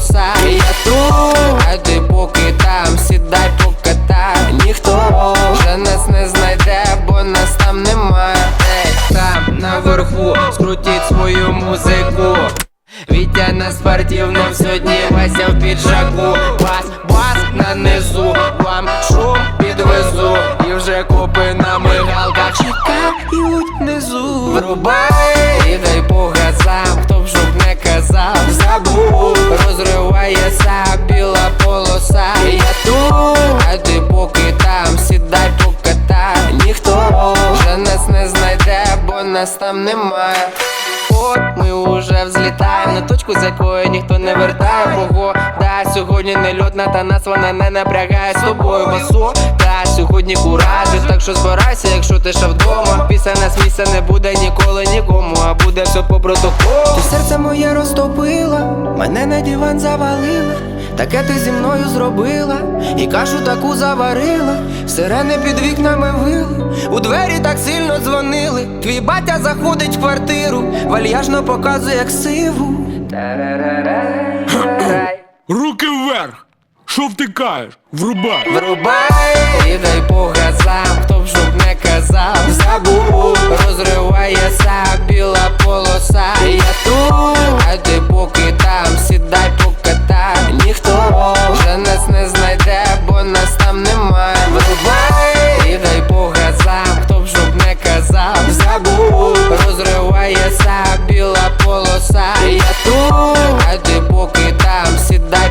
розривається. Я тут, а поки там, сідай покатай Ніхто вже нас не знайде, бо нас там немає. Там наверху, скрутіть свою музику. Вітя на спортивному сьогодні Вася в піджаку Бас, бас на низу, вам шум підвезу І вже копи на мигалках чекають внизу Врубай розривається біла полоса. Я тут, а ти поки там, сідай покатай. Ніхто вже нас не знайде, бо нас там немає. От ми уже взлітаємо на точку, з якої ніхто не вертає. Бого, да, сьогодні не льотна, та нас вона не напрягає. З тобою басу сьогодні куражі, так що збирайся, якщо ти ще вдома Після нас місця не буде ніколи нікому, а буде все по протоколу Ти серце моє розтопила, мене на диван завалила Таке ти зі мною зробила, і кашу таку заварила, сирени під вікнами вили, у двері так сильно дзвонили. Твій батя заходить в квартиру, вальяжно показує як сиву. Руки вверх! Що втикаєш? Врубай! Врубай і дай по газам, хто б щоб не казав, забув, розривається біла полоса. Я тут, а ти поки там, сідай покатай Ніхто вже нас не знайде, бо нас там немає. Врубай і дай по газам, хто б щоб не казав, забув, розривається біла полоса. Я тут, а ти поки там, сідай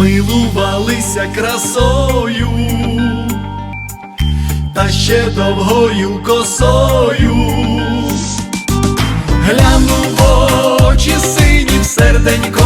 милувалися красою, та ще довгою косою. Глянув очі сині в серденько